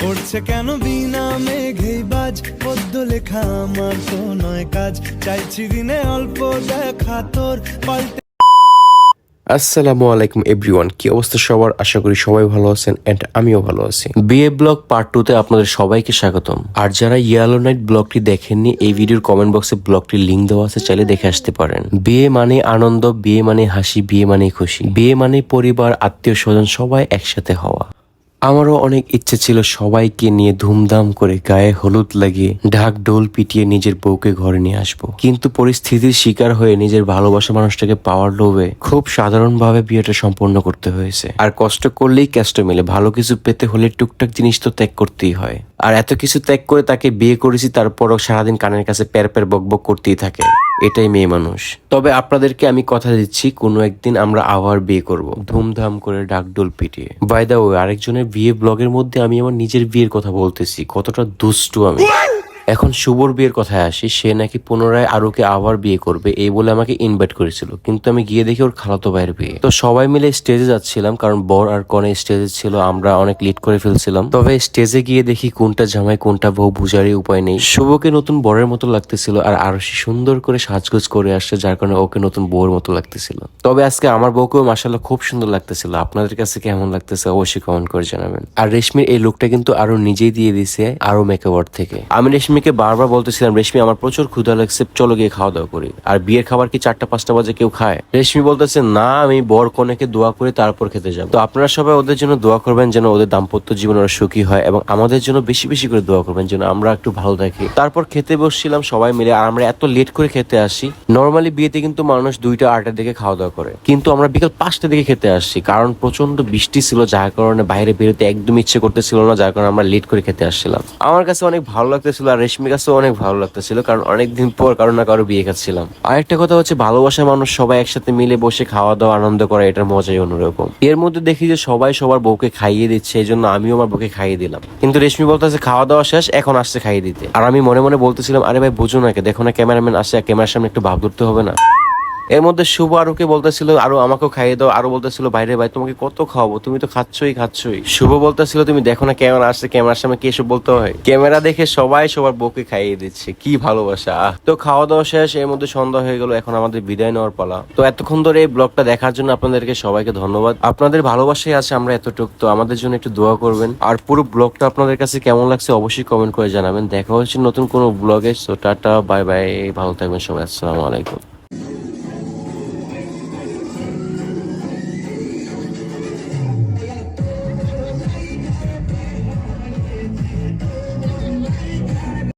পড়ছে কেন বিনা মেঘেই বাজ? পদ্য লেখা আমার তো নয় কাজ। চাইছি দিনে অল্প দেখা তোর পাল্টে। আসসালামু আলাইকুম এভরিওয়ান কি অবস্থা সবার? আশা করি সবাই ভালো আছেন এন্ড আমিও ভালো আছি। বিএ ব্লগ পার্ট টু তে আপনাদের সবাইকে স্বাগতম। আর যারা ইয়ালো নাইট ব্লগটি দেখেননি এই ভিডিওর কমেন্ট বক্সে ব্লগটির লিংক দেওয়া আছে চাইলে দেখে আসতে পারেন। বিয়ে মানে আনন্দ বিয়ে মানে হাসি বিয়ে মানে খুশি। বিয়ে মানে পরিবার আত্মীয় স্বজন সবাই একসাথে হওয়া। আমারও অনেক ইচ্ছে ছিল সবাইকে নিয়ে ধুমধাম করে গায়ে হলুদ লাগিয়ে ঢাক ঢোল পিটিয়ে নিজের বউকে ঘরে নিয়ে আসব। কিন্তু পরিস্থিতির শিকার হয়ে নিজের ভালোবাসা মানুষটাকে পাওয়ার লোভে খুব সাধারণভাবে বিয়েটা সম্পন্ন করতে হয়েছে। আর কষ্ট করলেই কষ্ট মিলে, ভালো কিছু পেতে হলে টুকটাক জিনিস তো ত্যাগ করতেই হয়। আর এত কিছু ত্যাগ করে তাকে বিয়ে করেছি, তারপরও সারাদিন কানের কাছে প্যার প্যার বক বক করতেই থাকে। এটাই মেয়ে মানুষ। তবে আপনাদেরকে আমি কথা দিচ্ছি, কোনো একদিন আমরা আবার বিয়ে করব। ধুমধাম করে ডাকডোল পিটিয়ে। বাই দা ওয়ে আরেকজনের বিয়ে ব্লগের মধ্যে আমি আমার নিজের বিয়ের কথা বলতেছি। কতটা দুষ্টু আমি। এখন শুভর বিয়ের কথায় আসি, সে নাকি পুনরায় আরুকে আবার বিয়ে করবে এই বলে আমাকে ইনভাইট করেছিল। কিন্তু আমি গিয়ে দেখি ওর খালাতো ভাইয়ের বিয়ে। তো সবাই মিলে স্টেজে যাচ্ছিলাম, কারণ বর আর কনে স্টেজে ছিল, আমরা অনেক লিড করে ফেলছিলাম। তবে স্টেজে গিয়ে দেখি কোনটা জামাই, কোনটা বউ বুঝারই উপায় নেই। শুভকে নতুন বরের মতো লাগতেছিল আর আরশি সুন্দর করে সাজগোজ করে আসছে, যার কারণে ওকে নতুন বউর মতো লাগতেছিল। তবে আজকে আমার বউকেও মাসাল্লাহ খুব সুন্দর লাগতেছিল। আপনাদের কাছে কেমন লাগতেছে অবশ্যই কমেন্ট করে জানাবেন। আর রেশমির এই লুকটা কিন্তু আরও নিজেই দিয়ে দিছে, আরও মেকওভার থেকে। আমি রেশমিকে বারবার বলতেছিলাম, রেশমি, আমার প্রচুর ক্ষুধা লাগছে, চলো গিয়ে খাওয়া দাওয়া করি। আর বিয়ের খাবার কি চারটা, পাঁচটা বাজে কেউ খায়? রেশমি বলতেছে, না, আমি বর কনেকে দোয়া করে তারপর খেতে যাব। তো আপনারা সবাই ওদের জন্য দোয়া করবেন যেন ওদের দাম্পত্য জীবন ওরা সুখী হয় এবং আমাদের জন্য বেশি বেশি করে দোয়া করবেন যেন আমরা একটু ভালো থাকি। তারপর খেতে বসছিলাম সবাই মিলে, আর আমরা এত লেট করে খেতে আসি। নর্মালি বিয়েতে কিন্তু মানুষ দুইটা, আটটার দিকে খাওয়া দাওয়া করে। কিন্তু আমরা বিকাল পাঁচটার দিকে খেতে আসছি কারণ প্রচণ্ড বৃষ্টি ছিল, যার কারণে বাইরে বেরোতে একদম ইচ্ছে করতেছিল না, যার কারণে আমরা লেট করে খেতে আসছিলাম। আমার কাছে অনেক ভালো লাগতেছিল, আর রেশমির কাছে অনেক ভালো লাগতেছিল, কারণ অনেকদিন পর কারও না কারও বিয়ে খাচ্ছিলাম। আরেকটা কথা হচ্ছে ভালোবাসা মানুষ সবাই একসাথে মিলে বসে খাওয়া দাওয়া আনন্দ করা, এটার মজাই অন্যরকম। এর মধ্যে দেখি যে সবাই সবার বউকে খাইয়ে দিচ্ছে এই জন্য আমিও আমার বউকে খাইয়ে দিলাম। কিন্তু রেশমি বলতেছে খাওয়া দাওয়া শেষ, এখন আসছে খাইয়ে দিতে। আর আমি মনে মনে বলতেছিলাম, আরে ভাই, বুঝো না দেখো না ক্যামেরাম্যান আসে ক্যামেরার সামনে একটু ভাব ধরতে হবে না। এর মধ্যে শুভ আরুকে বলতেছিল, আরও, আমাকেও খাইয়ে দাও। আরও বলতেছিল বাইরে ভাই, তোমাকে কত খাওয়াবো? তুমি তো খাচ্ছই খাচ্ছই। শুভ বলতেছিল, তুমি দেখো না ক্যামেরা আসছে, ক্যামেরার সামনে কি এসব বলতে হয়? ক্যামেরা দেখে সবাই সবার বউকে খাইয়ে দিচ্ছে। কি ভালোবাসা। তো খাওয়া দাওয়া শেষ, এর মধ্যে সন্ধ্যা হয়ে গেল, এখন আমাদের বিদায় নেওয়ার পালা। তো এতক্ষণ ধরে এই ব্লগটা দেখার জন্য আপনাদেরকে সবাইকে ধন্যবাদ। আপনাদের ভালোবাসাই আছে, আমরা এতটুক, তো আমাদের জন্য একটু দোয়া করবেন। আর পুরো ব্লগটা আপনাদের কাছে কেমন লাগছে অবশ্যই কমেন্ট করে জানাবেন। দেখা হচ্ছে নতুন কোনো ব্লগে তো টাটা, বাই বাই, ভালো থাকবেন সবাই, আসসালামু আলাইকুম।